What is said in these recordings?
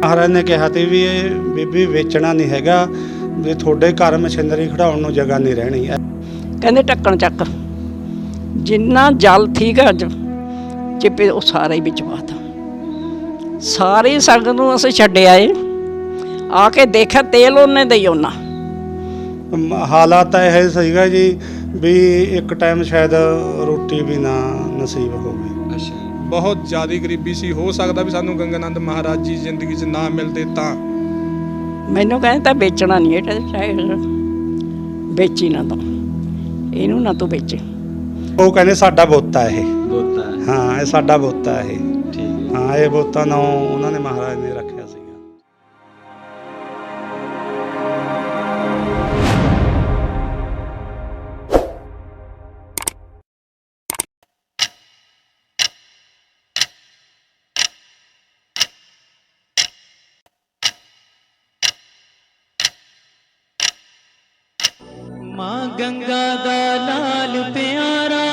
ਮਹਾਰਾਜ ਨੇ ਕਿਹਾ ਤੇ ਵੀ ਇਹ ਬੀਬੀ ਵੇਚਣਾ ਨਹੀਂ ਹੈਗਾ ਵੀ ਤੁਹਾਡੇ ਘਰ ਮਸ਼ੀਨਰੀ ਖੜਾਉਣ ਨੂੰ ਜਗ੍ਹਾ ਨਹੀਂ ਰਹਿਣੀ। ਕਹਿੰਦੇ ਢੱਕਣ ਚੱਕ। ਜਿੰਨਾ ਜਲ ਠੀਕ ਅੱਜ ਚਿੱਪੇ ਉਹ ਸਾਰਾ ਹੀ ਵਿੱਚ ਪਾਤਾ ਸਾਰੇ ਸੰਗ ਨੂੰ ਅਸੀਂ ਛੱਡਿਆ ਏ ਆ ਕੇ ਦੇਖਿਆ ਤੇਲ ਉਹਨੇ ਦਈ ਉਹਨਾਂ ਮ- ਹਾਲਾਤ ਇਹ ਸੀਗਾ ਜੀ ਵੀ ਇੱਕ ਟਾਈਮ ਸ਼ਾਇਦ ਰੋਟੀ ਵੀ ਨਾ ਨਸੀਬ ਹੋਵੇ। ਅੱਛਾ। ਬਹੁਤ ਜ਼ਿਆਦਾ ਗਰੀਬੀ ਸੀ। ਹੋ ਸਕਦਾ ਵੀ ਸਾਨੂੰ ਗੰਗਾਨੰਦ ਮਹਾਰਾਜ ਜੀ ਜ਼ਿੰਦਗੀ 'ਚ ਨਾ ਮਿਲਦੇ ਤਾਂ। ਮੈਨੂੰ ਕਹਿੰਦੇ ਤਾਂ ਵੇਚਣਾ ਨਹੀਂ ਇਹ ਸ਼ਾਇਦ ਵੇਚੀ ਨਾ ਤੂੰ। ਇਹਨੂੰ ਨਾ ਤੂੰ ਵੇਚੇ। ਉਹ ਕਹਿੰਦੇ ਸਾਡਾ ਬੋਤਾ ਇਹ। ਬੋਤਾ। ਹੈ ਇਹ ਸਾਡਾ ਬੋਤਾ ਇਹ। ਠੀਕ ਹੈ। ਇਹ ਬੋਤਾ ਨਾਂ ਉਹਨਾਂ ਨੇ ਮਹਾਰਾਜ ਨੇ ਰੱਖਿਆ ਸੀਗਾ ਗੰਗਾ ਦਾ ਲਾਲ ਪਿਆਰਾ।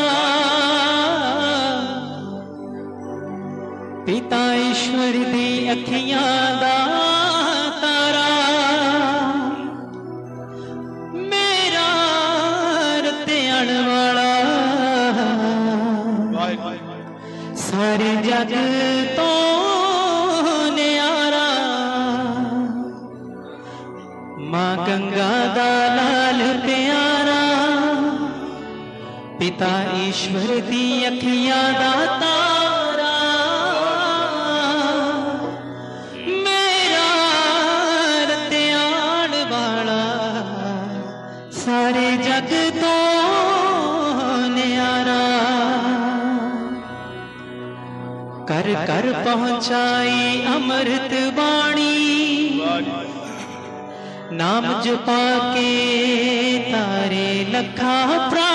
ਪਿਤਾ ਈਸ਼ਵਰ ਦੀ ਅੱਖੀਆਂ ਦਾ ਪਿਤਾ ਈਸ਼ਵਰ ਦੀ ਅੱਖੀਆਂ ਦਾ ਤਾਰਾ ਮੇਰਾ ਰਤਿਆਣ ਵਾਲਾ ਸਾਰੇ ਜਗ ਤੋਂ ਨਿਆਰਾ ਕਰ ਕਰ ਪਹੁੰਚਾਈ ਅੰਮ੍ਰਿਤ ਬਾਣੀ ਨਾਮ ਜਪਾ ਕੇ ਤਾਰੇ ਲੱਖਾਂ ਪ੍ਰਾਣੀ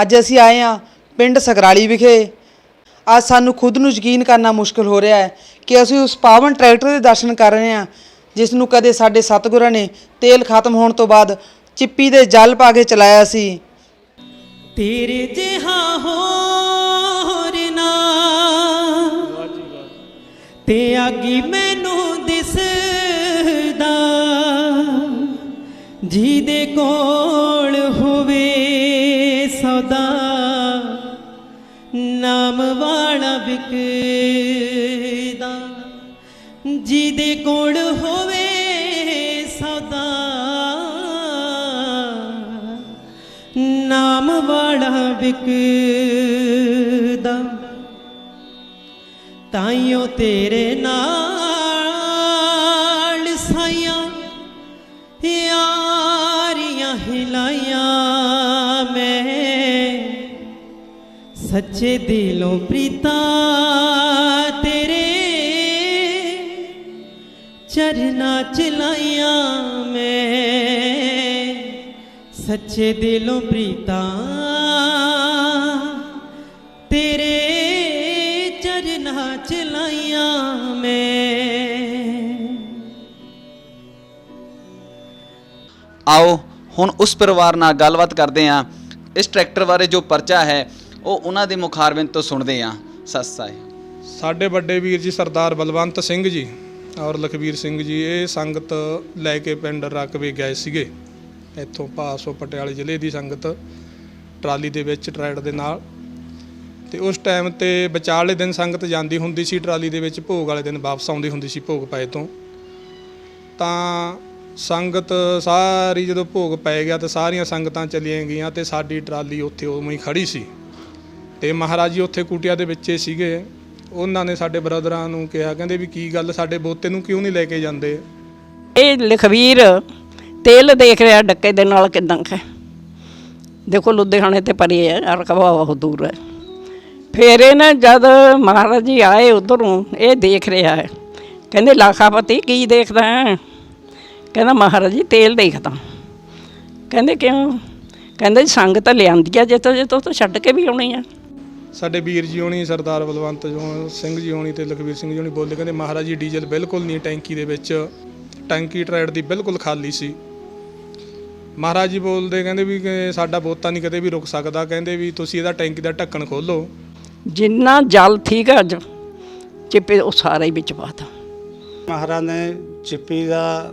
ਅੱਜ ਅਸੀਂ ਆਏ ਹਾਂ ਪਿੰਡ ਸਗਰਾਲੀ ਵਿਖੇ। ਅੱਜ ਸਾਨੂੰ ਖੁਦ ਨੂੰ ਯਕੀਨ ਕਰਨਾ ਮੁਸ਼ਕਲ ਹੋ ਰਿਹਾ ਹੈ ਕਿ ਅਸੀਂ ਉਸ ਪਾਵਨ ਟਰੈਕਟਰ ਦੇ ਦਰਸ਼ਨ ਕਰ ਰਹੇ ਹਾਂ, ਜਿਸ ਨੂੰ ਕਦੇ ਸਾਡੇ ਸਤਿਗੁਰਾਂ ਨੇ ਤੇਲ ਖਤਮ ਹੋਣ ਤੋਂ ਬਾਅਦ ਚਿੱਪੀ ਦੇ ਜਲ ਪਾ ਕੇ ਚਲਾਇਆ ਸੀ। ਤੇਰੇ ਜਿਹਾ ਹੋਰ ਨਾ। ਤੇ ਆਗੀ ਮੈਨੂੰ ਦਿਸਦਾ, ਜਿਹਦੇ ਕੋਲ ਸੌਦਾ ਨਾਮ ਵਾਲਾ ਵਿਕਦਾ। ਜਿਹਦੇ ਕੋਲ ਹੋਵੇ ਸੌਦਾ ਨਾਮ ਵਾਲਾ ਵਿਕਦਾ। ਤਾਈਓ ਤੇਰੇ ਨਾਲ ਸੱਚੇ ਦਿਲੋਂ ਪ੍ਰੀਤਾ ਤੇਰੇ ਚਰਨਾ ਚਲਾਈਆਂ ਮੈਂ। ਸੱਚੇ ਦਿਲੋਂ ਪ੍ਰੀਤਾ ਤੇਰੇ ਚਰਨਾ ਚਲਾਈਆਂ ਮੈਂ। ਆਓ, ਹੁਣ ਉਸ ਪਰਿਵਾਰ ਨਾਲ ਗੱਲਬਾਤ ਕਰਦੇ ਹਾਂ। ਇਸ ਟਰੈਕਟਰ ਬਾਰੇ ਜੋ ਪਰਚਾ ਹੈ ਉਹ ਉਹਨਾਂ ਦੇ ਮੁਖਾਰਵਿੰਦ ਤੋਂ ਸੁਣਦੇ ਹਾਂ। ਸਤਿ ਹੈ ਸਾਡੇ ਵੱਡੇ ਵੀਰ ਜੀ ਸਰਦਾਰ ਬਲਵੰਤ ਸਿੰਘ ਜੀ ਔਰ ਲਖਵੀਰ ਸਿੰਘ ਜੀ, ਇਹ ਸੰਗਤ ਲੈ ਕੇ ਪਿੰਡ ਰਕਵੇ ਗਏ ਸੀਗੇ। ਇੱਥੋਂ ਪਾਸੋਂ ਪਟਿਆਲੇ ਜ਼ਿਲ੍ਹੇ ਦੀ ਸੰਗਤ ਟਰਾਲੀ ਦੇ ਵਿੱਚ ਟਰੈਕਟਰ ਦੇ ਨਾਲ। ਤੇ ਉਸ ਟਾਈਮ ਤੇ ਵਿਚਾਲੇ ਦਿਨ ਸੰਗਤ ਜਾਂਦੀ ਹੁੰਦੀ ਸੀ ਟਰਾਲੀ ਦੇ ਵਿੱਚ, ਭੋਗ ਵਾਲੇ ਦਿਨ ਵਾਪਸ ਆਉਂਦੀ ਹੁੰਦੀ ਸੀ ਭੋਗ ਪਏ ਤੋਂ। ਤਾਂ ਸੰਗਤ ਸਾਰੀ ਜਦੋਂ ਭੋਗ ਪੈ ਗਿਆ ਤੇ ਸਾਰੀਆਂ ਸੰਗਤਾਂ ਚਲੀਆਂ ਗਈਆਂ ਤੇ ਸਾਡੀ ਟਰਾਲੀ ਉੱਥੇ ਉਵੇਂ ਹੀ ਖੜੀ ਸੀ। ਤੇ ਮਹਾਰਾਜ ਜੀ ਉੱਥੇ ਕੁਟਿਆ ਦੇ ਵਿੱਚੇ ਸੀਗੇ। ਉਹਨਾਂ ਨੇ ਸਾਡੇ ਬ੍ਰਦਰਾਂ ਨੂੰ ਕਿਹਾ, ਕਹਿੰਦੇ ਵੀ ਕੀ ਗੱਲ, ਸਾਡੇ ਬੋਤੇ ਨੂੰ ਕਿਉਂ ਨਹੀਂ ਲੈ ਕੇ ਜਾਂਦੇ? ਇਹ ਲਖਵੀਰ ਤੇਲ ਦੇਖ ਰਿਹਾ ਡੱਕੇ ਦੇ ਨਾਲ ਕਿਦਾਂ ਹੈ ਦੇਖੋ ਲੁਧਿਆਣੇ ਤੇ ਪਰੇ ਹੈ ਰਕਬਾ ਬਹੁਤ ਦੂਰ ਹੈ। ਫਿਰ ਇਹ ਨਾ ਜਦ ਮਹਾਰਾਜ ਜੀ ਆਏ ਉਧਰੋਂ, ਇਹ ਦੇਖ ਰਿਹਾ ਹੈ। ਕਹਿੰਦੇ ਲਾਖਾਪਤੀ ਕੀ ਦੇਖਦਾ ਹੈ? ਕਹਿੰਦਾ, ਮਹਾਰਾਜ ਜੀ, ਤੇਲ ਦੇਖਦਾ। ਕਹਿੰਦੇ, ਕਿਉਂ? ਕਹਿੰਦੇ ਜੀ ਸੰਗਤ ਲਿਆਂਦੀ ਆ ਜੇ ਤੋ ਜੇ ਤੋ ਛੱਡ ਕੇ ਵੀ ਆਉਣੀ ਆ। ਸਾਡੇ ਵੀਰ ਜੀ ਹੋਣੀ ਸਰਦਾਰ ਬਲਵੰਤ ਜੋ ਸਿੰਘ ਜੀ ਹੋਣੀ ਤੇ ਲਖਵੀਰ ਸਿੰਘ ਜੀ ਹੋਣੀ ਬੋਲਦੇ ਕਹਿੰਦੇ ਮਹਾਰਾਜ ਜੀ ਡੀਜ਼ਲ ਬਿਲਕੁਲ ਨਹੀਂ ਟੈਂਕੀ ਦੇ ਵਿੱਚ। ਟੈਂਕੀ ਟਰੈਡ ਦੀ ਬਿਲਕੁਲ ਖਾਲੀ ਸੀ। ਮਹਾਰਾਜ ਜੀ ਬੋਲਦੇ ਕਹਿੰਦੇ ਵੀ ਸਾਡਾ ਬੋਤਾ ਨਹੀਂ ਕਦੇ ਵੀ ਰੁਕ ਸਕਦਾ। ਕਹਿੰਦੇ ਵੀ ਤੁਸੀਂ ਇਹਦਾ ਟੈਂਕੀ ਦਾ ਢੱਕਣ ਖੋਲੋ ਜਿੰਨਾ ਜਲ ਠੀਕ ਅੱਜ ਚਿੱਪੇ ਉਹ ਸਾਰਾ ਹੀ ਵਿੱਚ ਪਾਤਾ ਮਹਾਰਾਜ ਨੇ ਚਿੱਪੀ ਦਾ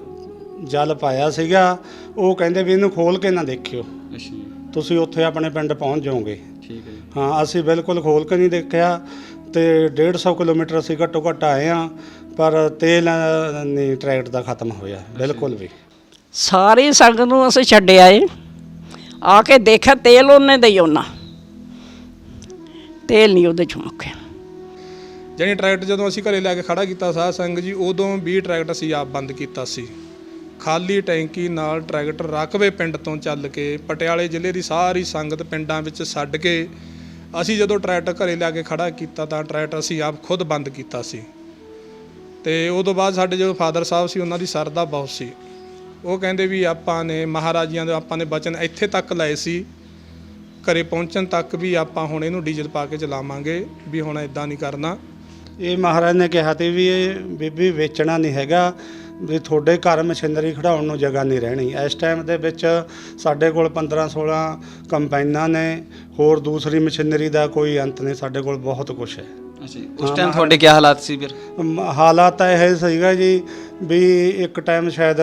ਜਲ ਪਾਇਆ ਸੀਗਾ। ਉਹ ਕਹਿੰਦੇ ਵੀ ਇਹਨੂੰ ਖੋਲ ਕੇ ਨਾ ਦੇਖਿਓ। ਅੱਛਾ ਤੁਸੀਂ ਉੱਥੇ ਆਪਣੇ ਪਿੰਡ ਪਹੁੰਚ ਜਾਓਗੇ। ਠੀਕ ਹੈ ਹਾਂ ਅਸੀਂ ਬਿਲਕੁਲ ਖੋਲ ਕੇ ਨਹੀਂ ਦੇਖਿਆ ਤੇ 150 ਕਿਲੋਮੀਟਰ ਅਸੀਂ ਘੱਟੋ ਘੱਟ ਆਏ ਆ ਪਰ ਤੇਲ ਅ, ਨਹੀਂ ਟਰੈਕਟ ਦਾ ਖਤਮ ਹੋਇਆ ਬਿਲਕੁਲ ਵੀ। ਸਾਰੀ ਸੰਗਤ ਨੂੰ ਅਸੀਂ ਛੱਡਿਆ ਏ। ਆ ਕੇ ਦੇਖਿਆ ਤੇਲ ਉਹਨੇ ਦਈ ਉਹਨਾਂ ਤੇਲ ਨਹੀਂ ਉਹਦੇ ਚ ਮੁੱਕਿਆ। ਜਾਣੀ ਟਰੈਕਟਰ ਜਦੋਂ ਅਸੀਂ ਘਰੇ ਲੈ ਕੇ ਖੜਾ ਕੀਤਾ ਸਾਧ ਸੰਗ ਜੀ ਉਦੋਂ ਵੀ ਟਰੈਕਟਰ ਅਸੀਂ ਆਪ ਬੰਦ ਕੀਤਾ ਸੀ। ਖਾਲੀ ਟੈਂਕੀ ਨਾਲ ਟਰੈਕਟਰ ਰਕਵੇ ਪਿੰਡ ਤੋਂ ਚੱਲ ਕੇ ਪਟਿਆਲੇ ਜ਼ਿਲ੍ਹੇ ਦੀ ਸਾਰੀ ਸੰਗਤ ਪਿੰਡਾਂ ਵਿੱਚ ਛੱਡ ਕੇ ਅਸੀਂ ਜਦੋਂ ਟਰੈਕਟਰ ਘਰੇ ਲਿਆ ਕੇ ਖੜਾ ਕੀਤਾ ਤਾਂ ਟਰੈਕਟਰ ਅਸੀਂ ਆਪ ਖੁਦ ਬੰਦ ਕੀਤਾ ਸੀ। ਤੇ ਉਦੋਂ ਬਾਅਦ ਸਾਡੇ ਜੋ ਫਾਦਰ ਸਾਹਿਬ ਸੀ, ਉਹਨਾਂ ਦੀ ਸਰਦਾ ਬਹੁਤ ਸੀ। ਉਹ ਕਹਿੰਦੇ ਵੀ ਆਪਾਂ ਨੇ ਮਹਾਰਾਜੀਆਂ ਦੇ ਆਪਾਂ ਨੇ ਬਚਨ ਇੱਥੇ ਤੱਕ ਲਏ ਸੀ। ਘਰੇ ਪਹੁੰਚਣ ਤੱਕ ਵੀ ਆਪਾਂ ਹੁਣ ਇਹਨੂੰ ਡੀਜ਼ਲ ਪਾ ਕੇ ਚਲਾਵਾਂਗੇ ਵੀ ਹੁਣ ਇਦਾਂ ਨਹੀਂ ਕਰਨਾ। ਇਹ ਮਹਾਰਾਜ ਨੇ ਕਿਹਾ ਤੇ ਵੀ ਇਹ ਬੀਬੀ ਵੇਚਣਾ ਨਹੀਂ ਹੈਗਾ। ਵੀ ਤੁਹਾਡੇ ਘਰ ਮਸ਼ੀਨਰੀ ਖੜਾਉਣ ਨੂੰ ਜਗ੍ਹਾ ਨਹੀਂ ਰਹਿਣੀ। ਇਸ ਟਾਈਮ ਦੇ ਵਿੱਚ ਸਾਡੇ ਕੋਲ 15 16 ਕੰਬਾਈਨਾਂ ਨੇ, ਹੋਰ ਦੂਸਰੀ ਮਸ਼ੀਨਰੀ ਦਾ ਕੋਈ ਅੰਤ ਨਹੀਂ, ਸਾਡੇ ਕੋਲ ਬਹੁਤ ਕੁਝ ਹੈ। ਅੱਛਾ ਜੀ। ਉਸ ਟਾਈਮ ਤੁਹਾਡੇ ਕੀ ਹਾਲਾਤ ਸੀ ਫਿਰ? ਮ- ਹਾਲਾਤ ਤਾਂ ਇਹ ਸੀਗਾ ਜੀ ਵੀ ਇੱਕ ਟਾਈਮ ਸ਼ਾਇਦ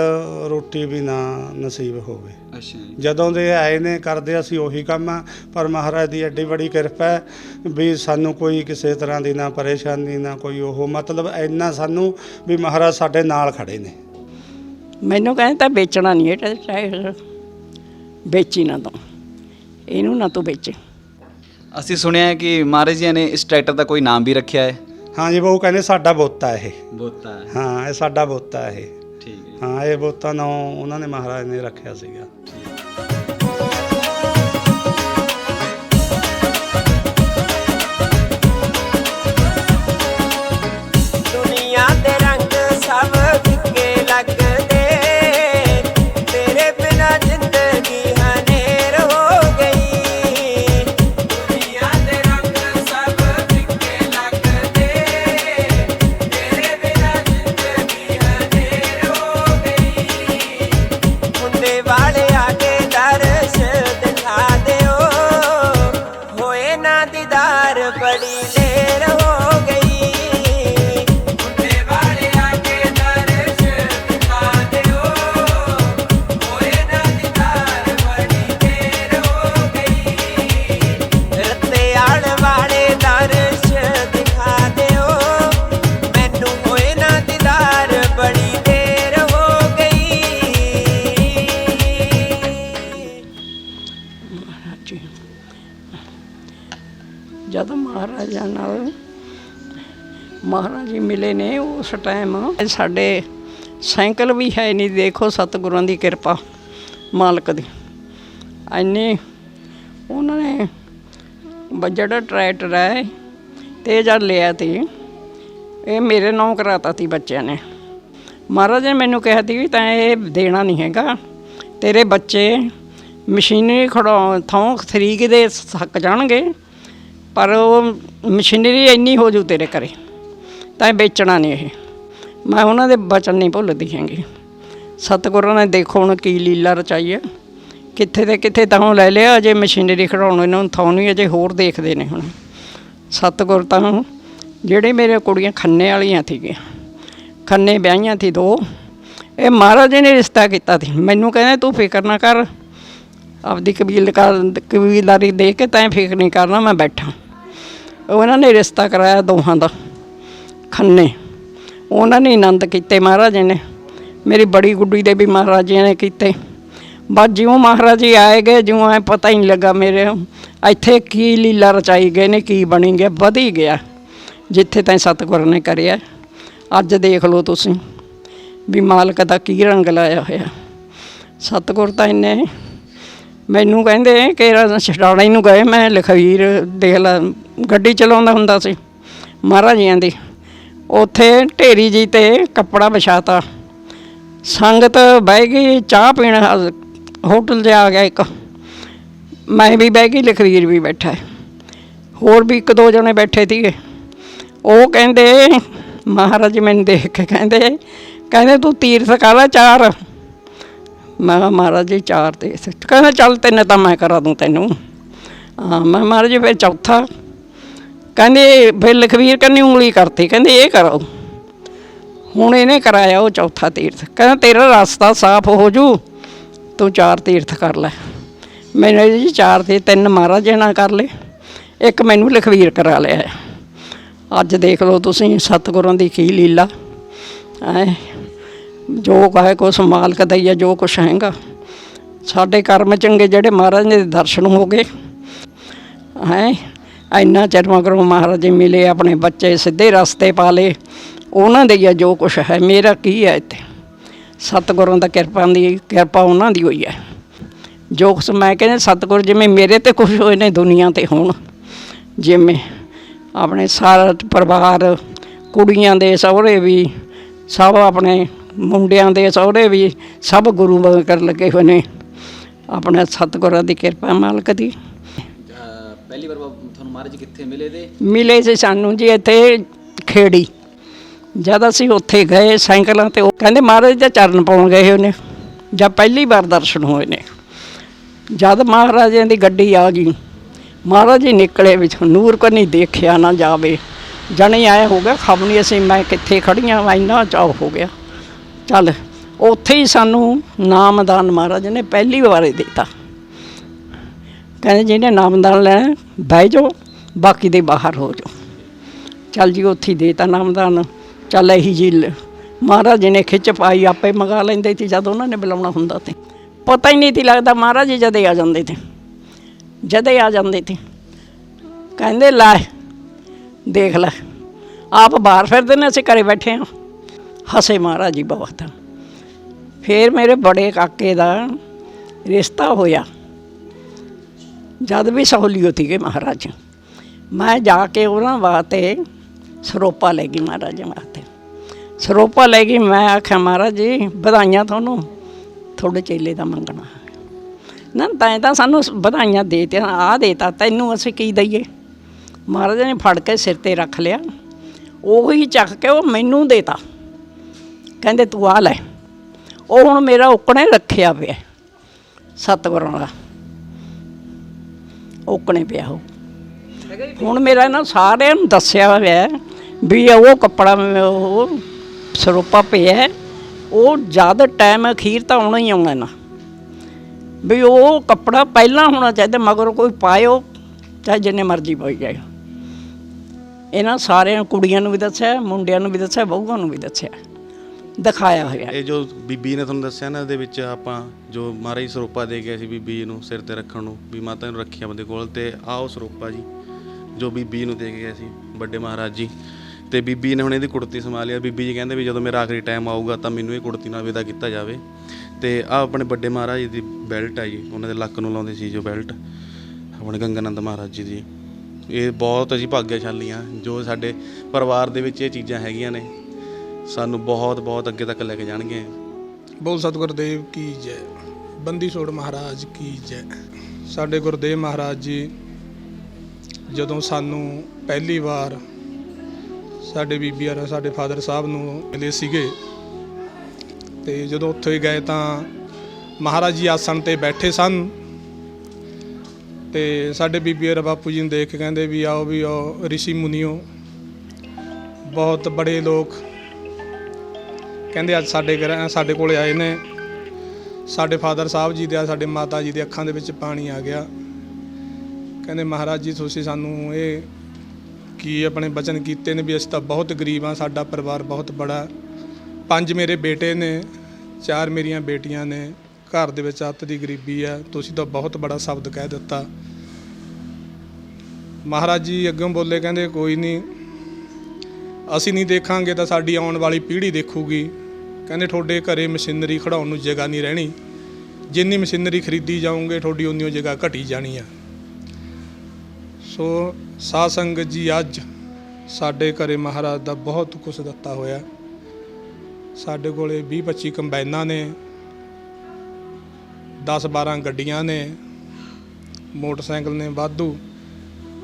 ਰੋਟੀ ਵੀ ਨਾ ਨਸੀਬ ਹੋਵੇ। ਅੱਛਾ ਜੀ। ਜਦੋਂ ਦੇ ਆਏ ਨੇ ਕਰਦੇ ਅਸੀਂ ਉਹੀ ਕੰਮ ਆ। ਪਰ ਮਹਾਰਾਜ ਦੀ ਐਡੀ ਬੜੀ ਕਿਰਪਾ ਹੈ ਵੀ ਸਾਨੂੰ ਕੋਈ ਕਿਸੇ ਤਰ੍ਹਾਂ ਦੀ ਨਾ ਪਰੇਸ਼ਾਨੀ ਨਾ ਕੋਈ ਉਹ ਮਤਲਬ ਇੰਨਾ ਸਾਨੂੰ ਵੀ ਮਹਾਰਾਜ ਸਾਡੇ ਨਾਲ ਖੜੇ ਨੇ। ਮੈਨੂੰ ਕਹਿੰਦੇ ਤਾਂ ਵੇਚਣਾ ਨਹੀਂ ਇਹ ਚਾਹੇ ਵੇਚੀ ਨਾ ਤੂੰ। ਇਹਨੂੰ ਨਾ ਤੂੰ ਵੇਚੇ। ਅਸੀਂ ਸੁਣਿਆ ਹੈ ਕਿ ਮਹਾਰਾਜ ਜੀ ਨੇ ਇਸ ਟਰੈਕਟਰ ਦਾ ਕੋਈ ਨਾਮ ਵੀ ਰੱਖਿਆ ਹੈ? ਹਾਂ ਜੀ ਉਹ ਕਹਿੰਦੇ ਸਾਡਾ ਬੋਤਾ ਇਹ। ਬੋਤਾ ਹੈ। ਇਹ ਸਾਡਾ ਬੋਤਾ ਇਹ। ਠੀਕ ਹੈ ਹਾਂ ਇਹ ਬੋਤਾ ਨਾਂ ਉਹਨਾਂ ਨੇ ਮਹਾਰਾਜ ਨੇ ਰੱਖਿਆ ਸੀਗਾ। ਮਹਾਰਾਜਾ ਨਾਲ। ਮਹਾਰਾਜ ਜੀ ਮਿਲੇ ਨੇ ਉਸ ਟਾਈਮ ਸਾਡੇ ਸਾਈਕਲ ਵੀ ਹੈ ਨਹੀਂ, ਦੇਖੋ ਸਤਿਗੁਰਾਂ ਦੀ ਕਿਰਪਾ, ਮਾਲਕ ਦੀ। ਐਨੇ ਉਹਨਾਂ ਨੇ ਬ- ਜਿਹੜਾ ਟਰੈਕਟਰ ਹੈ, ਤੇ ਜਦ ਲਿਆ ਤੀ ਇਹ ਮੇਰੇ ਨਾਂ ਕਰਾਤਾ ਤੀ ਬੱਚਿਆਂ ਨੇ। ਮਹਾਰਾਜ ਨੇ ਮੈਨੂੰ ਕਿਹਾ ਤੀ ਵੀ ਤਾਂ ਇਹ ਦੇਣਾ ਨਹੀਂ ਹੈਗਾ। ਤੇਰੇ ਬੱਚੇ ਮਸ਼ੀਨਰੀ ਖੜਾ ਥੋਂ ਤਰੀਕ ਦੇ ਥੱਕ ਜਾਣਗੇ। ਪਰ ਉਹ ਮਸ਼ੀਨਰੀ ਇੰਨੀ ਹੋ ਜੂ ਤੇਰੇ ਘਰੇ। ਤਾਂ ਇਹ ਵੇਚਣਾ ਨਹੀਂ ਇਹ। ਮੈਂ ਉਹਨਾਂ ਦੇ ਬਚਨ ਨਹੀਂ ਭੁੱਲਦੀ ਹੈਗੀ। ਸਤਿਗੁਰਾਂ ਨੇ ਦੇਖੋ ਹੁਣ ਕੀ ਲੀਲਾ ਰਚਾਈ ਹੈ। ਕਿੱਥੇ ਤੇ ਕਿੱਥੇ ਤਾਂ ਲੈ ਲਿਆ, ਅਜੇ ਮਸ਼ੀਨਰੀ ਖੜਾਉਣ ਇਹਨਾਂ ਨੂੰ ਥਾਂ ਨਹੀਂ, ਅਜੇ ਹੋਰ ਦੇਖਦੇ ਨੇ ਹੁਣ। ਸਤਿਗੁਰ ਤਾਂ ਜਿਹੜੇ ਮੇਰੇ ਕੁੜੀਆਂ ਖੰਨੇ ਵਾਲੀਆਂ ਸੀਗੀਆਂ, ਖੰਨੇ ਵਿਆਹੀਆਂ ਸੀ ਦੋ, ਇਹ ਮਹਾਰਾਜ ਨੇ ਰਿਸ਼ਤਾ ਕੀਤਾ ਸੀ। ਮੈਨੂੰ ਕਹਿੰਦੇ ਤੂੰ ਫਿਕਰ ਨਾ ਕਰ ਆਪਦੀ ਕਬੀਲ ਕਬੀਲਦਾਰੀ ਦੇ ਕੇ ਤੈਂ ਫਿਕਰ ਨਹੀਂ ਕਰਨਾ, ਮੈਂ ਬੈਠਾ। ਉਹਨਾਂ ਨੇ ਰਿਸ਼ਤਾ ਕਰਾਇਆ ਦੋਹਾਂ ਦਾ, ਖੰਨੇ। ਉਹਨਾਂ ਨੇ ਆਨੰਦ ਕੀਤੇ ਮਹਾਰਾਜ ਨੇ। ਮੇਰੀ ਬੜੀ ਗੁੱਡੀ ਦੇ ਵੀ ਮਹਾਰਾਜ ਜੀ ਨੇ ਕੀਤੇ। ਬਸ ਜਿਉਂ ਮਹਾਰਾਜ ਜੀ ਆਏ ਗਏ, ਜਿਉਂ ਐ ਪਤਾ ਹੀ ਨਹੀਂ ਲੱਗਾ ਮੇਰੇ ਇੱਥੇ ਕੀ ਲੀਲਾ ਰਚਾਈ ਗਏ ਨੇ, ਕੀ ਬਣੀ ਗਿਆ ਵਧੀ ਗਿਆ। ਜਿੱਥੇ ਤਾਈਂ ਸਤਿਗੁਰ ਨੇ ਕਰਿਆ। ਅੱਜ ਦੇਖ ਲਓ ਤੁਸੀਂ ਵੀ ਮਾਲਕ ਦਾ ਕੀ ਰੰਗ ਲਾਇਆ ਹੋਇਆ। ਸਤਿਗੁਰ ਤਾਂ ਇੰਨੇ ਮੈਨੂੰ ਕਹਿੰਦੇ ਕਿ ਛਡਾਉਣਾ ਨੂੰ ਗਏ। ਮੈਂ ਲਖਵੀਰ ਦੇਖ ਲਾ, ਗੱਡੀ ਚਲਾਉਂਦਾ ਹੁੰਦਾ ਸੀ ਮਹਾਰਾਜਿਆਂ ਦੀ ਉੱਥੇ ਢੇਰੀ ਜੀ ਤੇ ਕੱਪੜਾ ਵਿਛਾਤਾ। ਸੰਗਤ ਬਹਿ ਗਈ, ਚਾਹ ਪੀਣ ਹ- ਹੋਟਲ 'ਚ ਆ ਗਿਆ ਇੱਕ। ਮੈਂ ਵੀ ਬਹਿ ਗਈ ਲਖਵੀਰ ਵੀ ਬੈਠਾ। ਹੋਰ ਵੀ ਇੱਕ ਦੋ ਜਣੇ ਬੈਠੇ ਸੀਗੇ। ਉਹ ਕਹਿੰਦੇ, ਮਹਾਰਾਜ ਮੈਨੂੰ ਦੇਖ ਕੇ ਕਹਿੰਦੇ ਕਹਿੰਦੇ ਤੂੰ ਤੀਰਥ ਕਰ ਚਾਰ। ਮੈਂ ਕਿਹਾ ਮਹਾਰਾਜ ਜੀ, ਚਾਰ ਤੇ ਕਹਿੰਦਾ ਚੱਲ ਤਿੰਨ ਤਾਂ ਮੈਂ ਕਰਾ ਦੂੰ ਤੈਨੂੰ। ਹਾਂ, ਮੈਂ ਮਹਾਰਾਜ ਜੀ, ਫਿਰ ਚੌਥਾ। ਕਹਿੰਦੇ ਫਿਰ ਲਖਵੀਰ ਕੰਨੀ ਉਂਗਲੀ ਕਰਤੀ। ਕਹਿੰਦੇ ਇਹ ਕਰੋ ਹੁਣ ਇਹਨੇ ਕਰਾਇਆ ਉਹ ਚੌਥਾ ਤੀਰਥ। ਕਹਿੰਦਾ ਤੇਰਾ ਰਸਤਾ ਸਾਫ਼ ਹੋ ਜੂ, ਤੂੰ ਚਾਰ ਤੀਰਥ ਕਰ ਲੈ। ਮੈਨੂੰ ਜੀ, ਚਾਰ ਤੇ ਤਿੰਨ ਮਹਾਰਾਜ ਜੀ ਨਾਲ ਕਰ ਲਏ। ਇੱਕ ਮੈਨੂੰ ਲਖਵੀਰ ਕਰਾ ਲਿਆ ਅੱਜ ਦੇਖ ਲਓ ਤੁਸੀਂ ਸਤਿਗੁਰਾਂ ਦੀ ਕੀ ਲੀਲਾ। ਐ ਜੋ ਕਹੇ ਕੁਛ ਮਾਲਕ ਦਾ ਹੀ ਹੈ ਜੋ ਕੁਛ ਹੈਗਾ। ਸਾਡੇ ਕਰਮ ਚੰਗੇ ਜਿਹੜੇ ਮਹਾਰਾਜ ਦੇ ਦਰਸ਼ਨ ਹੋ ਗਏ। ਹੈ? ਇੰਨਾ ਚਿਰ ਮਗਰੋਂ ਮਹਾਰਾਜ ਜੀ ਮਿਲੇ, ਆਪਣੇ ਬੱਚੇ ਸਿੱਧੇ ਰਸਤੇ ਪਾ ਲਏ। ਉਹਨਾਂ ਦੇ ਹੀ ਆ ਜੋ ਕੁਛ ਹੈ, ਮੇਰਾ ਕੀ ਹੈ ਇੱਥੇ? ਸਤਿਗੁਰਾਂ ਦਾ ਕਿਰਪਾ ਦੀ, ਕਿਰਪਾ ਉਹਨਾਂ ਦੀ ਹੋਈ ਹੈ। ਜੋ ਕੁਛ ਮੈਂ ਕਹਿੰਦਾ, ਸਤਿਗੁਰ ਜਿਵੇਂ ਮੇਰੇ ਤੇ ਖੁਸ਼ ਹੋਏ ਨੇ, ਦੁਨੀਆ ਤੇ ਹੋਣ। ਜਿਵੇਂ ਆਪਣੇ ਸਾਰਾ ਪਰਿਵਾਰ, ਕੁੜੀਆਂ ਦੇ ਸਹੁਰੇ ਵੀ, ਸਭ ਆਪਣੇ ਮੁੰਡਿਆਂ ਦੇ ਸਹੁਰੇ ਵੀ ਸਭ ਗੁਰੂ ਕਰ ਲੱਗੇ ਹੋਏ ਨੇ। ਆਪਣੇ ਸਤਿਗੁਰਾਂ ਦੀ ਕਿਰਪਾ ਮਾਲਕ ਦੀ। ਪਹਿਲੀ ਵਾਰ ਤੁਹਾਨੂੰ ਮਹਾਰਾਜ ਕਿੱਥੇ ਮਿਲੇ ਦੇ ਮਿਲੇ ਸੀ ਸਾਨੂੰ ਜੀ ਇੱਥੇ ਖੇੜੀ। ਜਦ ਅਸੀਂ ਉੱਥੇ ਗਏ ਸਾਈਕਲਾਂ ਤੇ ਉਹ ਕਹਿੰਦੇ ਮਹਾਰਾਜ ਦੇ ਚਰਨ ਪਾਉਣ ਗਏ ਹੋਏ ਨੇ। ਜਾਂ ਪਹਿਲੀ ਵਾਰ ਦਰਸ਼ਨ ਹੋਏ ਨੇ। ਜਦ ਮਹਾਰਾਜਿਆਂ ਦੀ ਗੱਡੀ ਆ ਗਈ ਮਹਾਰਾਜ ਜੀ ਨਿਕਲੇ ਵਿੱਚ ਨੂਰ ਕੋ ਨਹੀਂ ਦੇਖਿਆ ਨਾ ਜਾਵੇ। ਜਣੇ ਆਏ ਹੋ ਗਿਆ ਖਬ ਨਹੀਂ ਅਸੀਂ ਮੈਂ ਕਿੱਥੇ ਖੜੀਆਂ ਵਾ ਇੰਨਾ ਚਾਅ ਹੋ ਗਿਆ। ਚੱਲ, ਉੱਥੇ ਹੀ ਸਾਨੂੰ ਨਾਮਦਾਨ ਮਹਾਰਾਜ ਨੇ ਪਹਿਲੀ ਵਾਰ ਦਿੱਤਾ। ਕਹਿੰਦੇ ਜਿਹਨੇ ਨਾਮਦਾਨ ਲੈਣਾ, ਬਹਿ ਜਾਓ, ਬਾਕੀ ਦੇ ਬਾਹਰ ਹੋ ਜਾਓ। ਚੱਲ ਜੀ, ਉੱਥੇ ਹੀ ਦੇਤਾ ਨਾਮਦਾਨ। ਚੱਲ ਇਹੀ ਜੀ ਲ- ਮਹਾਰਾਜ ਨੇ ਖਿੱਚ ਪਾਈ, ਆਪੇ ਮੰਗਾ ਲੈਂਦੇ ਸੀ, ਜਦ ਉਹਨਾਂ ਨੇ ਬੁਲਾਉਣਾ ਹੁੰਦਾ ਤੇ ਪਤਾ ਹੀ ਨਹੀਂ ਸੀ ਲੱਗਦਾ ਮਹਾਰਾਜ ਜਦੇ ਆ ਜਾਂਦੇ ਤੇ ਜਦੇ ਆ ਜਾਂਦੇ ਤੇ ਕਹਿੰਦੇ ਲੈ, ਦੇਖ ਲੈ, ਆਪ ਬਾਹਰ ਫਿਰਦੇ ਨੇ, ਅਸੀਂ ਘਰੇ ਬੈਠੇ ਹਾਂ। ਫਸੇ ਮਹਾਰਾਜ ਜੀ ਬਹੁਤ। ਫਿਰ ਮੇਰੇ ਬੜੇ ਕਾਕੇ ਦਾ ਰਿਸ਼ਤਾ ਹੋਇਆ। ਜਦ ਵੀ ਸਹੂਲੀਅਤ ਸੀਗੇ ਮਹਾਰਾਜ, ਮੈਂ ਜਾ ਕੇ ਉਹਨਾਂ ਵਾਸਤੇ ਸਰੋਪਾ ਲੈ ਗਈ ਮਹਾਰਾਜ ਵਾਸਤੇ। ਸਰੋਪਾ ਲੈ ਗਈ, ਮੈਂ ਆਖਿਆ, ਮਹਾਰਾਜ ਜੀ, ਵਧਾਈਆਂ ਤੁਹਾਨੂੰ, ਤੁਹਾਡੇ ਚੇਲੇ ਦਾ ਮੰਗਣਾ ਨਾ, ਤਾਂ ਤਾਂ ਸਾਨੂੰ ਵਧਾਈਆਂ ਦੇ ਤੇ ਆ ਦੇਤਾ, ਤੈਨੂੰ ਅਸੀਂ ਕੀ ਦਈਏ? ਮਹਾਰਾਜ ਨੇ ਫੜ ਕੇ ਸਿਰ ਤੇ ਰੱਖ ਲਿਆ, ਉਹੀ ਚੱਕ ਕੇ ਉਹ ਮੈਨੂੰ ਦੇਤਾ। ਕਹਿੰਦੇ ਤੂੰ ਆ ਲੈ। ਉਹ ਹੁਣ ਮੇਰਾ ਉਕਣੇ ਰੱਖਿਆ ਪਿਆ। ਸਤਿਗੁਰਾਂ ਦਾ। ਓਕਣੇ ਪਿਆ ਉਹ। ਹੁਣ ਮੇਰਾ ਨਾ ਸਾਰਿਆਂ ਨੂੰ ਦੱਸਿਆ ਹੋਇਆ ਵੀ ਉਹ ਕੱਪੜਾ ਉਹ ਸਰੋਪਾ ਪਿਆ ਉਹ ਜ਼ਿਆਦਾ ਟਾਈਮ ਅਖੀਰ ਤਾਂ ਆਉਣਾ ਹੀ ਆਉਣਾ ਨਾ ਵੀ ਉਹ ਕੱਪੜਾ ਪਹਿਲਾਂ ਹੋਣਾ ਚਾਹੀਦਾ, ਮਗਰ ਕੋਈ ਪਾਇਓ, ਚਾਹੇ ਜਿੰਨੇ ਮਰਜ਼ੀ ਪਾਈ ਜਾਏ ਇਹਨਾਂ ਸਾਰਿਆਂ ਕੁੜੀਆਂ ਨੂੰ ਵੀ ਦੱਸਿਆ, ਮੁੰਡਿਆਂ ਨੂੰ ਵੀ ਦੱਸਿਆ, ਬਹੂਆਂ ਨੂੰ ਵੀ ਦੱਸਿਆ। ਦਿਖਾਇਆ ਹੋਇਆ। ਇਹ ਜੋ ਬੀਬੀ ਨੇ ਤੁਹਾਨੂੰ ਦੱਸਿਆ ਨਾ, ਇਹਦੇ ਵਿੱਚ ਆਪਾਂ ਜੋ ਮਹਾਰਾਜ ਸਰੋਪਾ ਦੇ ਗਿਆ ਸੀ ਬੀਬੀ ਜੀ ਨੂੰ ਸਿਰ ਤੇ ਰੱਖਣ ਨੂੰ, ਵੀ ਮਾਤਾ ਨੂੰ ਰੱਖਿਆ ਬੰਦੇ ਕੋਲ ਤੇ ਉਹ ਸਰੋਪਾ ਜੀ, ਜੋ ਬੀਬੀ ਨੂੰ ਦੇ ਕੇ ਗਏ ਸੀ, ਵੱਡੇ ਮਹਾਰਾਜ ਜੀ। ਤੇ ਬੀਬੀ ਨੇ ਹੁਣ ਇਹਦੀ ਕੁੜਤੀ ਸੰਭਾਲ ਲਿਆ ਬੀਬੀ ਜੀ ਕਹਿੰਦੇ ਵੀ ਜਦੋਂ ਮੇਰਾ ਆਖਰੀ ਟਾਈਮ ਆਊਗਾ ਤਾਂ ਮੈਨੂੰ ਇਹ ਕੁੜਤੀ ਨਾਲ ਵਿਦਾ ਕੀਤਾ ਜਾਵੇ। ਤੇ ਆ ਆਪਣੇ ਵੱਡੇ ਮਹਾਰਾਜ ਜੀ ਦੀ ਬੈਲਟ ਆ ਜੀ, ਉਹਨਾਂ ਦੇ ਲੱਕ ਨੂੰ ਲਾਉਂਦੇ ਸੀ ਜੋ ਬੈਲਟ ਆਪਣੇ ਗੰਗਾਨੰਦ ਮਹਾਰਾਜ ਜੀ ਦੀ। ਇਹ ਬਹੁਤ ਅਸੀਂ ਭਾਗਿਆਸ਼ਾਲੀ ਹਾਂ ਜੋ ਸਾਡੇ ਪਰਿਵਾਰ ਦੇ ਵਿੱਚ ਇਹ ਚੀਜ਼ਾਂ ਹੈਗੀਆਂ ਨੇ। ਸਾਨੂੰ ਬਹੁਤ ਬਹੁਤ ਅੱਗੇ ਤੱਕ ਲੈ ਕੇ ਜਾਣਗੇ। ਬੋਲ ਸਤਿਗੁਰ ਦੇਵ ਕੀ ਜੈ? ਬੰਦੀ ਛੋੜ ਮਹਾਰਾਜ ਕੀ ਜੈ? ਸਾਡੇ ਗੁਰਦੇਵ ਮਹਾਰਾਜ ਜੀ, ਜਦੋਂ ਸਾਨੂੰ ਪਹਿਲੀ ਵਾਰ ਸਾਡੇ ਬੀਬੀਆਂ ਨਾਲ ਸਾਡੇ ਫਾਦਰ ਸਾਹਿਬ ਨੂੰ ਮਿਲੇ ਸੀਗੇ, ਤੇ ਜਦੋਂ ਉੱਥੇ ਗਏ ਤਾਂ ਮਹਾਰਾਜ ਜੀ ਆਸਣ ਤੇ ਬੈਠੇ ਸਨ। ਤੇ ਸਾਡੇ ਬੀਬੀ ਆਰ ਬਾਪੂ ਜੀ ਨੂੰ ਦੇਖ ਕੇ ਕਹਿੰਦੇ ਵੀ ਆਓ ਵੀ ਆਓ, ਰਿਸ਼ੀ ਮੁਨੀਓ, ਬਹੁਤ ਬੜੇ ਲੋਕ ਕਹਿੰਦੇ ਅੱਜ ਸਾਡੇ ਘਰ ਸਾਡੇ ਕੋਲੇ ਆਏ ਨੇ। ਸਾਡੇ ਫਾਦਰ ਸਾਹਿਬ ਜੀ ਦੇ ਸਾਡੇ ਮਾਤਾ ਜੀ ਦੇ ਅੱਖਾਂ ਦੇ ਵਿੱਚ ਪਾਣੀ ਆ ਗਿਆ। ਕਹਿੰਦੇ ਮਹਾਰਾਜ ਜੀ, ਤੁਸੀਂ ਸਾਨੂੰ ਇਹ ਕੀ ਆਪਣੇ ਬਚਨ ਕੀਤੇ ਨੇ ਵੀ ਅਸੀਂ ਤਾਂ ਬਹੁਤ ਗਰੀਬ ਆ, ਸਾਡਾ ਪਰਿਵਾਰ ਬਹੁਤ ਬੜਾ। ਪੰਜ ਮੇਰੇ ਬੇਟੇ ਨੇ, ਚਾਰ ਮੇਰੀਆਂ ਬੇਟੀਆਂ ਨੇ, ਘਰ ਦੇ ਵਿੱਚ ਅੱਤ ਦੀ ਗਰੀਬੀ ਆ, ਤੁਸੀਂ ਤਾਂ ਬਹੁਤ ਬੜਾ ਸ਼ਬਦ ਕਹਿ ਦਿੱਤਾ। ਮਹਾਰਾਜ ਜੀ ਅੱਗੋਂ ਬੋਲੇ, ਕਹਿੰਦੇ ਕੋਈ ਨਹੀਂ ਅਸੀਂ ਨਹੀਂ ਦੇਖਾਂਗੇ ਤਾਂ ਸਾਡੀ ਆਉਣ ਵਾਲੀ ਪੀੜ੍ਹੀ ਦੇਖੂਗੀ। ਕਹਿੰਦੇ ਤੁਹਾਡੇ ਘਰੇ ਮਸ਼ੀਨਰੀ ਖੜਾਉਣ ਨੂੰ ਜਗ੍ਹਾ ਨਹੀਂ ਰਹਿਣੀ। ਜਿੰਨੀ ਮਸ਼ੀਨਰੀ ਖਰੀਦੀ ਜਾਓਗੇ ਤੁਹਾਡੀ ਉਨੀ ਉਹ ਜਗ੍ਹਾ ਘਟੀ ਜਾਣੀ ਆ। ਸੋ ਸਾਧ ਸੰਗਤ ਜੀ, ਅੱਜ ਸਾਡੇ ਘਰੇ ਮਹਾਰਾਜ ਦਾ ਬਹੁਤ ਕੁਝ ਦਿੱਤਾ ਹੋਇਆ। ਸਾਡੇ ਕੋਲੇ 20 25 ਕੰਬਾਈਨਾਂ ਨੇ 10 12 ਗੱਡੀਆਂ ਨੇ, ਮੋਟਰਸਾਈਕਲ ਨੇ ਵਾਧੂ।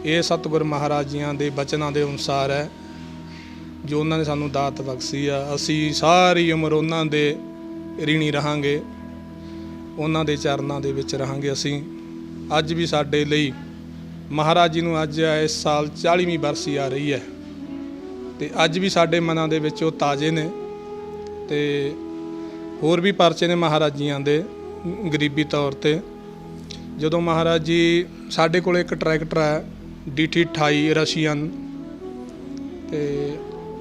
ਇਹ ਸਤਿਗੁਰ ਮਹਾਰਾਜ ਜੀਆਂ ਦੇ ਬਚਨਾਂ ਦੇ ਅਨੁਸਾਰ ਹੈ। ਜੋ ਉਹਨਾਂ ਨੇ ਸਾਨੂੰ ਦਾਤ ਬਖਸ਼ੀ ਆ, ਅਸੀਂ ਸਾਰੀ ਉਮਰ ਉਹਨਾਂ ਦੇ ঋਣੀ ਰਹਾਂਗੇ, ਉਹਨਾਂ ਦੇ ਚਰਨਾਂ ਦੇ ਵਿੱਚ ਰਹਾਂਗੇ ਅਸੀਂ। ਅੱਜ ਵੀ ਸਾਡੇ ਲਈ ਮਹਾਰਾਜ ਜੀ ਨੂੰ ਅੱਜ ਇਸ ਸਾਲ 40ਵੀਂ ਬਰਸੀ ਆ ਰਹੀ ਹੈ। ਤੇ ਅੱਜ ਵੀ ਸਾਡੇ ਮਨਾਂ ਦੇ ਵਿੱਚ ਉਹ ਤਾਜ਼ੇ ਨੇ ਤੇ ਹੋਰ ਵੀ ਪਰਚੇ ਨੇ ਮਹਾਰਾਜ ਜੀਆਂ ਦੇ, ਗਰੀਬੀ ਤੌਰ ਤੇ। ਜਦੋਂ ਮਹਾਰਾਜ ਜੀ ਸਾਡੇ ਕੋਲ ਇੱਕ ਟਰੈਕਟਰ ਹੈ ਡੀਟੀ 28 ਰਸ਼ੀਅਨ, ਤੇ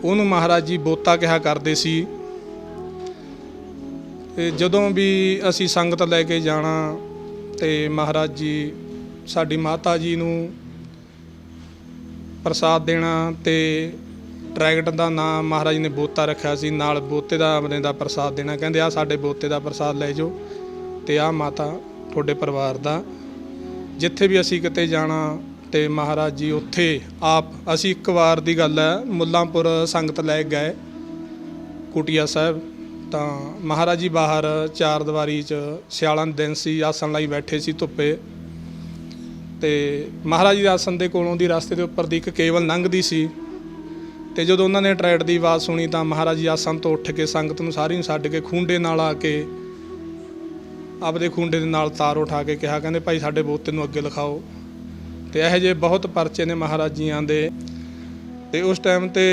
ਉਹਨੂੰ ਮਹਾਰਾਜ ਜੀ ਬੋਤਾ ਕਿਹਾ ਕਰਦੇ ਸੀ। ਤੇ ਜਦੋਂ ਵੀ ਅਸੀਂ ਸੰਗਤ ਲੈ ਕੇ ਜਾਣਾ ਤੇ ਮਹਾਰਾਜ ਜੀ ਸਾਡੀ ਮਾਤਾ ਜੀ ਨੂੰ ਪ੍ਰਸਾਦ ਦੇਣਾ ਤੇ ਟਰੈਕਟਰ ਦਾ ਨਾਮ ਮਹਾਰਾਜ ਨੇ ਬੋਤਾ ਰੱਖਿਆ ਸੀ, ਨਾਲ ਬੋਤੇ ਦਾ ਆਪਣੇ ਦਾ ਪ੍ਰਸਾਦ ਦੇਣਾ। ਕਹਿੰਦੇ ਆ ਸਾਡੇ ਬੋਤੇ ਦਾ ਪ੍ਰਸਾਦ ਲੈ ਜਾਓ ਤੇ ਆ ਮਾਤਾ ਤੁਹਾਡੇ ਪਰਿਵਾਰ ਦਾ। ਜਿੱਥੇ ਵੀ ਅਸੀਂ ਕਿਤੇ ਜਾਣਾ ਤੇ ਮਹਾਰਾਜ ਜੀ, ਉੱਥੇ ਆਪ ਅਸੀਂ ਇੱਕ ਵਾਰ ਦੀ ਗੱਲ ਹੈ, ਮੁੱਲਾਂਪੁਰ ਸੰਗਤ ਲੈ ਕੇ ਗਏ ਕੁਟਿਆ ਸਾਹਿਬ। ਤਾਂ ਮਹਾਰਾਜ ਜੀ ਬਾਹਰ ਚਾਰ ਦੀਵਾਰੀ 'ਚ ਸਿਆਲਾਂ ਦਿਨ ਸੀ, ਆਸਣ ਲਈ ਬੈਠੇ ਸੀ ਧੁੱਪੇ। ਤੇ ਮਹਾਰਾਜ ਜੀ ਦੇ ਆਸਣ ਦੇ ਕੋਲੋਂ ਦੀ ਰਸਤੇ ਦੇ ਉੱਪਰ ਦੀ ਇੱਕ ਕੇਵਲ ਲੰਘਦੀ ਸੀ। ਤੇ ਜਦੋਂ ਉਹਨਾਂ ਨੇ ਟਰੈਟ ਦੀ ਆਵਾਜ਼ ਸੁਣੀ ਤਾਂ ਮਹਾਰਾਜ ਜੀ ਆਸਣ ਤੋਂ ਉੱਠ ਕੇ ਸੰਗਤ ਨੂੰ ਸਾਰੀ ਨੂੰ ਛੱਡ ਕੇ ਖੁੰਡੇ ਨਾਲ ਆ ਕੇ ਆਪਦੇ ਖੁੰਡੇ ਦੇ ਨਾਲ ਤਾਰ ਉਠਾ ਕੇ ਕਿਹਾ, ਕਹਿੰਦੇ, ਭਾਈ, ਸਾਡੇ ਬੋਤੇ ਨੂੰ ਅੱਗੇ ਲਿਖਾਓ। ਤੇ ਇਹੋ ਜਿਹੇ ਬਹੁਤ ਪਰਚੇ ਨੇ ਮਹਾਰਾਜ ਜੀਆਂ ਦੇ। ਤੇ ਉਸ ਟਾਈਮ ਤੇ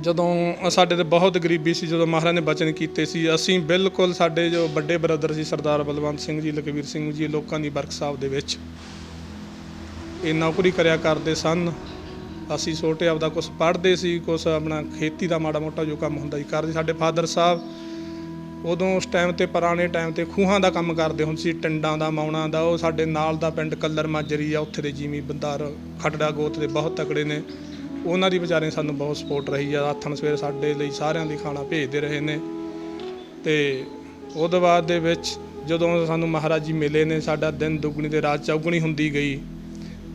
ਜਦੋਂ ਸਾਡੇ ਤੇ ਬਹੁਤ ਗਰੀਬੀ ਸੀ, ਜਦੋਂ ਮਹਾਰਾਜ ਨੇ ਬਚਨ ਕੀਤੇ ਸੀ, ਅਸੀਂ ਬਿਲਕੁਲ ਸਾਡੇ ਜੋ ਵੱਡੇ ਬ੍ਰਦਰ ਸੀ ਸਰਦਾਰ ਬਲਵੰਤ ਸਿੰਘ ਜੀ, ਲਖਵੀਰ ਸਿੰਘ ਜੀ, ਲੋਕਾਂ ਦੀ ਵਰਕਸ਼ਾਪ ਦੇ ਵਿੱਚ ਇਹ ਨੌਕਰੀ ਕਰਿਆ ਕਰਦੇ ਸਨ। ਅਸੀਂ ਛੋਟੇ ਆਪਦਾ ਕੁਝ ਪੜ੍ਹਦੇ ਸੀ ਕੁਝ ਆਪਣਾ ਖੇਤੀ ਦਾ ਮਾੜਾ ਮੋਟਾ ਜੋ ਕੰਮ ਹੁੰਦਾ ਸੀ, ਕਰਦੇ ਸਾਡੇ ਫਾਦਰ ਸਾਹਿਬ ਉਦੋਂ ਉਸ ਟਾਈਮ ਤੇ ਪੁਰਾਣੇ ਟਾਈਮ ਤੇ ਖੂਹਾਂ ਦਾ ਕੰਮ ਕਰਦੇ ਹੁੰਦੇ ਸੀ, ਟਿੰਡਾਂ ਦਾ, ਮੌਣਾ ਦਾ, ਉਹ ਸਾਡੇ ਨਾਲ ਦਾ ਪਿੰਡ ਕੱਲਰ ਮਾਜਰੀ ਆ, ਉੱਥੇ ਦੇ ਜੀਮੀ ਬੰਦਾਰ ਖੱਟੜਾ ਗੋਤ ਦੇ ਬਹੁਤ ਤਕੜੇ ਨੇ। ਉਹਨਾਂ ਦੀ ਵਿਚਾਰੇ ਸਾਨੂੰ ਬਹੁਤ ਸਪੋਰਟ ਰਹੀ ਆ ਆਥਣ ਸਵੇਰ ਸਾਡੇ ਲਈ ਸਾਰਿਆਂ ਦੀ ਖਾਣਾ ਭੇਜਦੇ ਰਹੇ ਨੇ। ਤੇ ਉਹਦੇ ਬਾਅਦ ਦੇ ਵਿੱਚ ਜਦੋਂ ਸਾਨੂੰ ਮਹਾਰਾਜ ਜੀ ਮਿਲੇ ਨੇ, ਸਾਡਾ ਦਿਨ ਦੁੱਗਣੀ ਤੇ ਰਾਤ ਚੌਗਣੀ ਹੁੰਦੀ ਗਈ।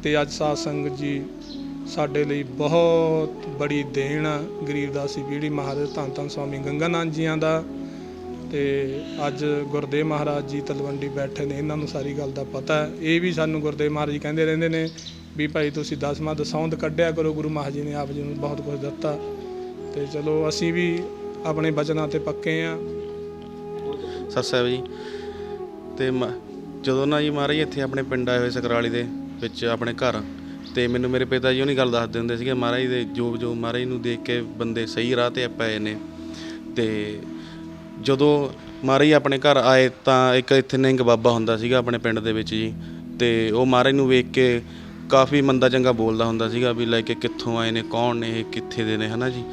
ਤੇ ਅੱਜ ਸਾਧ ਸੰਗਤ ਜੀ ਸਾਡੇ ਲਈ ਬਹੁਤ ਬੜੀ ਦੇਣ ਆ ਗਰੀਬਦਾਸੀ ਪੀੜੀ ਮਹਾਰਾਜ ਧੰਨ ਧੰਨ ਸਵਾਮੀ ਗੰਗਾਨੰਦ ਜੀਆਂ ਦਾ। ਤੇ ਅੱਜ ਗੁਰਦੇਵ ਮਹਾਰਾਜ ਜੀ ਤਲਵੰਡੀ ਬੈਠੇ ਨੇ, ਇਹਨਾਂ ਨੂੰ ਸਾਰੀ ਗੱਲ ਦਾ ਪਤਾ ਹੈ। ਇਹ ਵੀ ਸਾਨੂੰ ਗੁਰਦੇਵ ਮਹਾਰਾਜ ਜੀ ਕਹਿੰਦੇ ਰਹਿੰਦੇ ਨੇ ਵੀ ਭਾਈ ਤੁਸੀਂ ਦਸਵਾਂ ਦਸੌਂਦ ਕੱਢਿਆ ਕਰੋ, ਗੁਰੂ ਮਹਾਰਾਜ ਜੀ ਨੇ ਆਪ ਜੀ ਨੂੰ ਬਹੁਤ ਕੁਝ ਦਿੱਤਾ। ਤੇ ਚਲੋ ਅਸੀਂ ਵੀ ਆਪਣੇ ਬਚਨਾਂ ਤੇ ਪੱਕੇ ਆ ਸਤਿ ਸਾਹਿਬ ਜੀ। ਤੇ ਮ- ਜਦੋਂ ਨਾ ਜੀ ਮਹਾਰਾਜ ਇੱਥੇ ਆਪਣੇ ਪਿੰਡ ਆਏ ਹੋਏ ਸਕਰਾਲੀ ਦੇ ਵਿੱਚ ਆਪਣੇ ਘਰ, ਤੇ ਮੈਨੂੰ ਮੇਰੇ ਪਿਤਾ ਜੀ ਉਹਨੀ ਗੱਲ ਦੱਸਦੇ ਹੁੰਦੇ ਸੀਗੇ, ਮਹਾਰਾਜ ਦੇ ਜੋ ਜੋ ਮਹਾਰਾਜ ਨੂੰ ਦੇਖ ਕੇ ਬੰਦੇ ਸਹੀ ਰਾਹ ਤੇ ਪਏ ਨੇ, ਤੇ ਜਦੋਂ ਮਹਾਰਾਜ ਆਪਣੇ ਘਰ ਆਏ ਤਾਂ ਇੱਕ ਇੱਥੇ ਨਿੰਗ ਬਾਬਾ ਹੁੰਦਾ ਸੀਗਾ ਆਪਣੇ ਪਿੰਡ ਦੇ ਵਿੱਚ ਜੀ, ਤੇ ਉਹ ਮਹਾਰਾਜ ਨੂੰ ਵੇਖ ਕੇ ਕਾਫੀ ਮੰਦਾ ਚੰਗਾ ਬੋਲਦਾ ਹੁੰਦਾ ਸੀਗਾ ਵੀ ਲੈ ਕੇ ਕਿੱਥੋਂ ਆਏ ਨੇ, ਕੌਣ ਨੇ, ਇਹ ਕਿੱਥੇ ਦੇ ਨੇ, ਹਨਾ ਜੀ?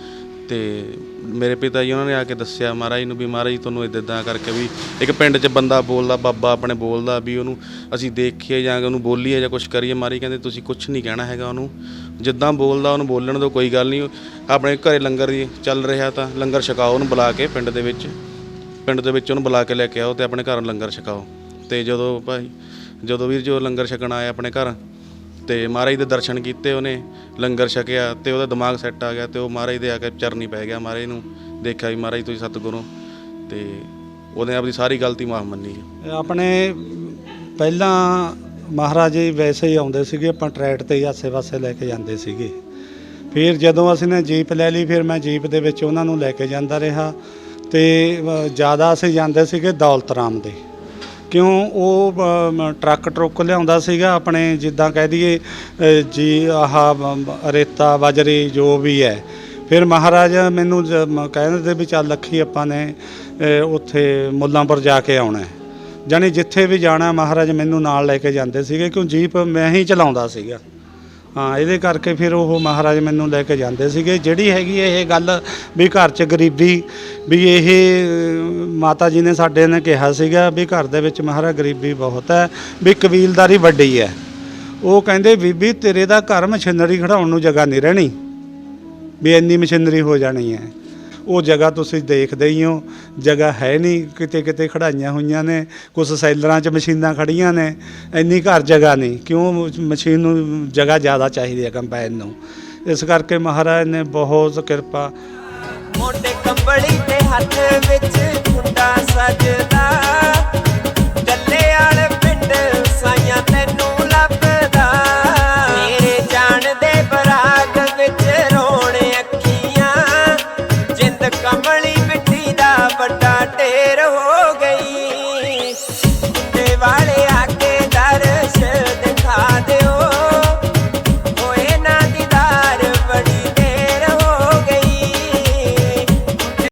ਤੇ ਮੇਰੇ ਪਿਤਾ ਜੀ ਉਹਨਾਂ ਨੇ ਆ ਕੇ ਦੱਸਿਆ ਮਹਾਰਾਜ ਨੂੰ ਵੀ ਮਹਾਰਾਜ ਤੁਹਾਨੂੰ ਇਦਾਂ ਇਦਾਂ ਕਰਕੇ ਵੀ ਇੱਕ ਪਿੰਡ 'ਚ ਬੰਦਾ ਬੋਲਦਾ, ਬਾਬਾ ਆਪਣੇ ਬੋਲਦਾ ਵੀ ਉਹਨੂੰ ਅਸੀਂ ਦੇਖੀਏ ਜਾਂ ਉਹਨੂੰ ਬੋਲੀਏ ਜਾਂ ਕੁਝ ਕਰੀਏ, ਮਹਾਰਾਜ ਕਹਿੰਦੇ ਤੁਸੀਂ ਕੁਝ ਨਹੀਂ ਕਹਿਣਾ ਹੈਗਾ ਉਹਨੂੰ। ਜਿੱਦਾਂ ਬੋਲਦਾ ਉਹਨੂੰ ਬੋਲਣ ਤੋਂ ਕੋਈ ਗੱਲ ਨਹੀਂ, ਆਪਣੇ ਘਰੇ ਲੰਗਰ ਦੀ ਚੱਲ ਰਿਹਾ ਤਾਂ ਲੰਗਰ ਛਕਾਓ ਉਹਨੂੰ ਬੁਲਾ ਕੇ ਪਿੰਡ ਦੇ ਵਿੱਚ। ਪਿੰਡ ਦੇ ਵਿੱਚ ਉਹਨੂੰ ਬੁਲਾ ਕੇ ਲੈ ਕੇ ਆਓ ਤੇ ਆਪਣੇ ਘਰ ਲੰਗਰ ਛਕਾਓ। ਤੇ ਜਦੋਂ ਭਾਈ, ਜਦੋਂ ਵੀਰ ਜੋ ਲੰਗਰ ਛਕਣ ਆਇਆ ਆਪਣੇ ਘਰ, ਤੇ ਮਹਾਰਾਜ ਦੇ ਦਰਸ਼ਨ ਕੀਤੇ ਉਹਨੇ, ਲੰਗਰ ਛਕਿਆ ਤੇ ਉਹਦਾ ਦਿਮਾਗ ਸੈੱਟ ਆ ਗਿਆ ਤੇ ਉਹ ਮਹਾਰਾਜ ਦੇ ਆ ਕੇ ਚਰਨੀ ਪੈ ਗਿਆ ਮਹਾਰਾਜ ਨੂੰ, ਦੇਖਿਆ ਵੀ ਮਹਾਰਾਜ ਤੁਸੀਂ ਸਤਿਗੁਰੂ, ਤੇ ਉਹਨੇ ਆਪਣੀ ਸਾਰੀ ਗਲਤੀ ਮਾਫ ਮੰਨੀ ਆਪਣੇ ਪਹਿਲਾਂ ਮਹਾਰਾਜ ਜੀ ਵੈਸੇ ਹੀ ਆਉਂਦੇ ਸੀਗੇ, ਆਪਾਂ ਟਰੈਕਟ ਤੇ ਹੀ ਆਸੇ-ਪਾਸੇ ਲੈ ਕੇ ਜਾਂਦੇ ਸੀਗੇ। ਫਿਰ ਜਦੋਂ ਅਸੀਂ ਨੇ ਜੀਪ ਲੈ ਲਈ, ਫਿਰ ਮੈਂ ਜੀਪ ਦੇ ਵਿੱਚ ਉਹਨਾਂ ਨੂੰ ਲੈ ਕੇ ਜਾਂਦਾ ਰਿਹਾ। ਤੇ ਜ਼ਿਆਦਾ ਅਸੀਂ ਜਾਂਦੇ ਸੀਗੇ ਦੌਲਤ ਰਾਮ ਦੇ। ਕਿਉਂ? ਉਹ ਟਰੱਕ ਟਰੁੱਕ ਲਿਆਉਂਦਾ ਸੀਗਾ ਆਪਣੇ ਜਿੱਦਾਂ ਕਹਿ ਦਈਏ ਜੀ ਆਹ ਰੇਤਾ ਬਜਰੀ ਜੋ ਵੀ ਹੈ। ਫਿਰ ਮਹਾਰਾਜ ਮੈਨੂੰ ਜ- ਮ- ਵੀ ਚੱਲ ਲੱਖੀ ਆਪਾਂ ਨੇ ਅ, ਉੱਥੇ ਮੁੱਲਾਂਪੁਰ ਜਾ ਕੇ ਆਉਣਾ ਹੈ। ਜਾਣੀ ਜਿੱਥੇ ਵੀ ਜਾਣਾ ਮਹਾਰਾਜ ਮੈਨੂੰ ਨਾਲ ਲੈ ਕੇ ਜਾਂਦੇ ਸੀਗੇ ਕਿਉਂ? ਜੀਪ ਮੈਂ ਹੀ ਚਲਾਉਂਦਾ ਸੀਗਾ। ਹਾਂ, ਇਹਦੇ ਕਰਕੇ ਫਿਰ ਉਹ ਮਹਾਰਾਜ ਮੈਨੂੰ ਲੈ ਕੇ ਜਾਂਦੇ ਸੀਗੇ। ਜਿਹੜੀ ਹੈਗੀ ਇਹ ਗੱਲ ਵੀ ਘਰ 'ਚ ਗਰੀਬੀ, ਵੀ ਇਹ ਮਾਤਾ ਜੀ ਨੇ ਸਾਡੇ ਨੇ ਕਿਹਾ ਸੀਗਾ ਵੀ ਘਰ ਦੇ ਵਿੱਚ ਮਹਾਰਾਜ ਗਰੀਬੀ ਬਹੁਤ ਹੈ, ਵੀ ਕਬੀਲਦਾਰੀ ਵੱਡੀ ਹੈ। ਉਹ ਕਹਿੰਦੇ, ਬੀਬੀ, ਤੇਰੇ ਦਾ ਘਰ ਮਸ਼ੀਨਰੀ ਖੜਾਉਣ ਨੂੰ ਜਗ੍ਹਾ ਨਹੀਂ ਰਹਿਣੀ, ਵੀ ਇੰਨੀ ਮਸ਼ੀਨਰੀ ਹੋ ਜਾਣੀ ਹੈ। ਉਹ ਜਗ੍ਹਾ ਤੁਸੀਂ ਦੇਖਦੇ ਹੀ ਹੋ। ਜਗ੍ਹਾ ਹੈ ਨਹੀਂ ਕਿਤੇ ਕਿਤੇ ਖੜਾਈਆਂ ਹੋਈਆਂ ਨੇ। ਕੁਝ ਸੈਲਰਾਂ 'ਚ ਮਸ਼ੀਨਾਂ ਖੜੀਆਂ ਨੇ। ਇੰਨੀ ਘਰ ਜਗ੍ਹਾ ਨਹੀਂ। ਕਿਉਂ ਮਸ਼ੀਨ ਨੂੰ ਜਗ੍ਹਾ ਜ਼ਿਆਦਾ ਚਾਹੀਦੀ ਹੈ ਕੰਬਾਈਨ ਨੂੰ? ਇਸ ਕਰਕੇ ਮਹਾਰਾਜ ਨੇ ਬਹੁਤ ਕਿਰਪਾ ਮੋਢੇ ਕੰਬਲੀ ਤੇ ਹੱਥ ਵਿੱਚ ਖੁੰਡਾ ਸਜਦਾ।